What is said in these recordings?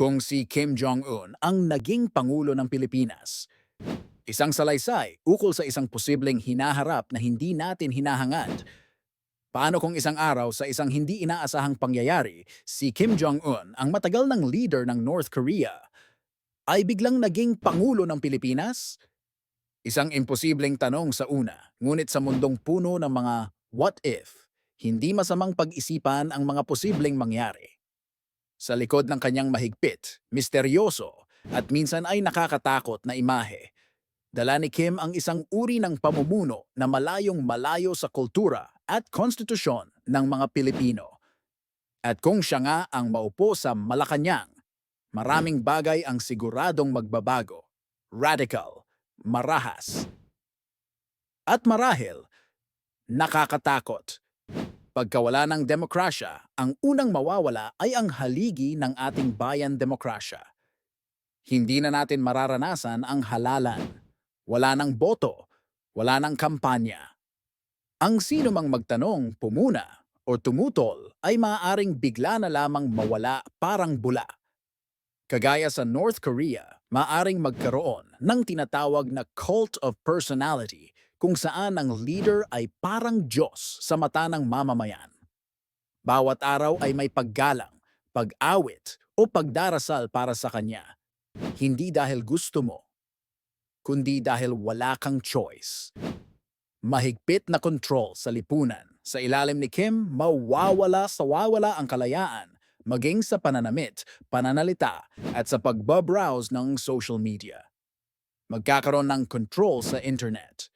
kung si Kim Jong-un ang naging Pangulo ng Pilipinas. Isang salaysay ukol sa isang posibleng hinaharap na hindi natin hinahangad. Paano kung isang araw sa isang hindi inaasahang pangyayari, si Kim Jong-un, ang matagal ng leader ng North Korea, ay biglang naging Pangulo ng Pilipinas? Isang imposibleng tanong sa una, ngunit sa mundong puno ng mga what if, hindi masamang pag-isipan ang mga posibleng mangyari. Sa likod ng kanyang mahigpit, misteryoso, at minsan ay nakakatakot na imahe, dala ni Kim ang isang uri ng pamumuno na malayong malayo sa kultura at konstitusyon ng mga Pilipino. At kung siya nga ang maupo sa Malacanang, maraming bagay ang siguradong magbabago, radical, marahas. At marahil, nakakatakot. Pagkawala ng demokrasya, ang unang mawawala ay ang haligi ng ating bayan demokrasya. Hindi na natin mararanasan ang halalan. Wala ng boto, wala ng kampanya. Ang sino mang magtanong, pumuna, o tumutol ay maaaring bigla na lamang mawala parang bula. Kagaya sa North Korea, maaring magkaroon ng tinatawag na cult of personality kung saan ang leader ay parang Diyos sa mata ng mamamayan. Bawat araw ay may paggalang, pag-awit o pagdarasal para sa kanya. Hindi dahil gusto mo, kundi dahil wala kang choice. Mahigpit na control sa lipunan. Sa ilalim ni Kim, mawawala sa wawala ang kalayaan, maging sa pananamit, pananalita, at sa pagbabrowse ng social media. Magkakaroon ng control sa internet.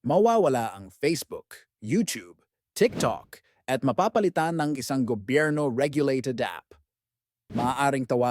Mawawala ang Facebook, YouTube, TikTok, at mapapalitan ng isang gobyerno-regulated app. Maaaring tawag